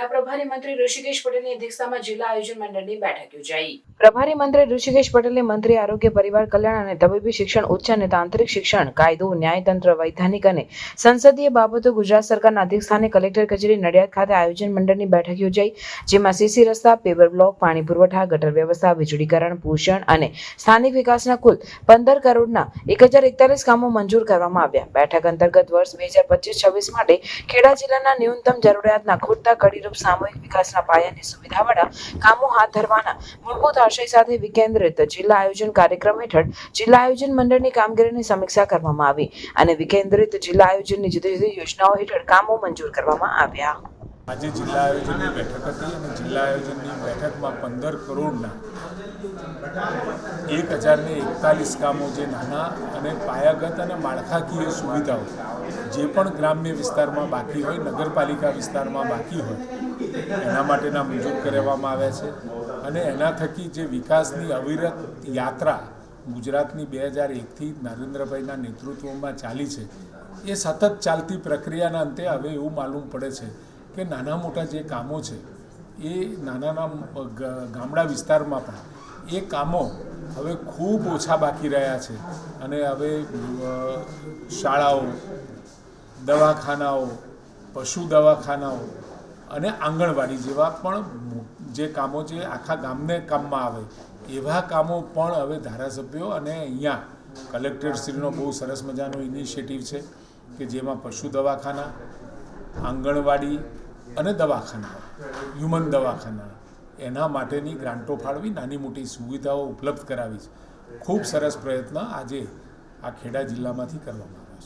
જિલ્લા પ્રભારી મંત્રી ઋષિકેશ પટેલની અધ્યક્ષતામાં જિલ્લા આયોજન મંડળની બેઠક યોજાઈ. પ્રભારી મંત્રી ઋષિકેશ પટેલે મંત્રી આરોગ્ય, પરિવાર કલ્યાણ અને તબીબી શિક્ષણ, ઉચ્ચ અને તાંત્રિક શિક્ષણ, કાયદો, ન્યાયતંત્ર, વૈધાનિક અને સંસદીય બાબતો ગુજરાત સરકારના અધ્યક્ષસ્થાને કલેક્ટર કચેરી નડિયાદ ખાતે આયોજન મંડળની બેઠક યોજાઈ, જેમાં સીસી રસ્તા, પેવર બ્લોક, પાણી પુરવઠા, ગટર વ્યવસ્થા, વીજળીકરણ, પોષણ અને સ્થાનિક વિકાસના કુલ પંદર કરોડના એક હજાર એકતાલીસ કામો મંજૂર કરવામાં આવ્યા. બેઠક અંતર્ગત વર્ષ બે હજાર પચીસ છવ્વીસ માટે ખેડા જિલ્લાના ન્યૂનતમ જરૂરિયાતના ખૂટતા કડીરૂપ સામૂહિક વિકાસના પાયાની સુવિધાવાળા કામો હાથ ધરવાના મૂળભૂત આશય સાથે વિકેન્દ્રિત જિલ્લા આયોજન કાર્યક્રમ હેઠળ જિલ્લા આયોજન મંડળની કામગીરીની સમીક્ષા કરવામાં આવી અને વિકેન્દ્રિત જિલ્લા આયોજનની જુદી જુદી યોજનાઓ હેઠળ કામો મંજૂર કરવામાં આવ્યા. આજે જિલ્લા આયોજનની બેઠક હતી અને જિલ્લા આયોજનની બેઠકમાં પંદર કરોડના એક હજારને એકતાલીસ કામો જે નાના અને પાયાગત અને માળખાકીય સુવિધાઓ જે પણ ગ્રામ્ય વિસ્તારમાં બાકી હોય, નગરપાલિકા વિસ્તારમાં બાકી હોય, એના માટેના મંજૂર કરવામાં આવ્યા છે. અને એના થકી જે વિકાસની અવિરત યાત્રા ગુજરાતની બે હજાર એકથી નરેન્દ્રભાઈના નેતૃત્વમાં ચાલી છે, એ સતત ચાલતી પ્રક્રિયાના અંતે હવે એવું માલુમ પડે છે કે નાના મોટા જે કામો છે, એ નાના ગામડા વિસ્તારમાં પણ એ કામો હવે ખૂબ ઓછા બાકી રહ્યા છે. અને હવે શાળાઓ, દવાખાનાઓ, પશુ દવાખાનાઓ અને આંગણવાડી જેવા પણ જે કામો છે, આખા ગામને કામમાં આવે, એવા કામો પણ હવે ધારાસભ્યો અને અહીંયા કલેક્ટરશ્રીનો બહુ સરસ મજાનો ઇનિશિયેટિવ છે કે જેમાં પશુ દવાખાના, આંગણવાડી અને દવાખાના હ્યુમન દવાખાના એના માટેની ગ્રાન્ટો ફાળવી, નાની મોટી સુવિધાઓ ઉપલબ્ધ કરાવી છે. ખૂબ સરસ પ્રયત્ન આજે આ ખેડા જિલ્લામાંથી કરવામાં આવ્યો.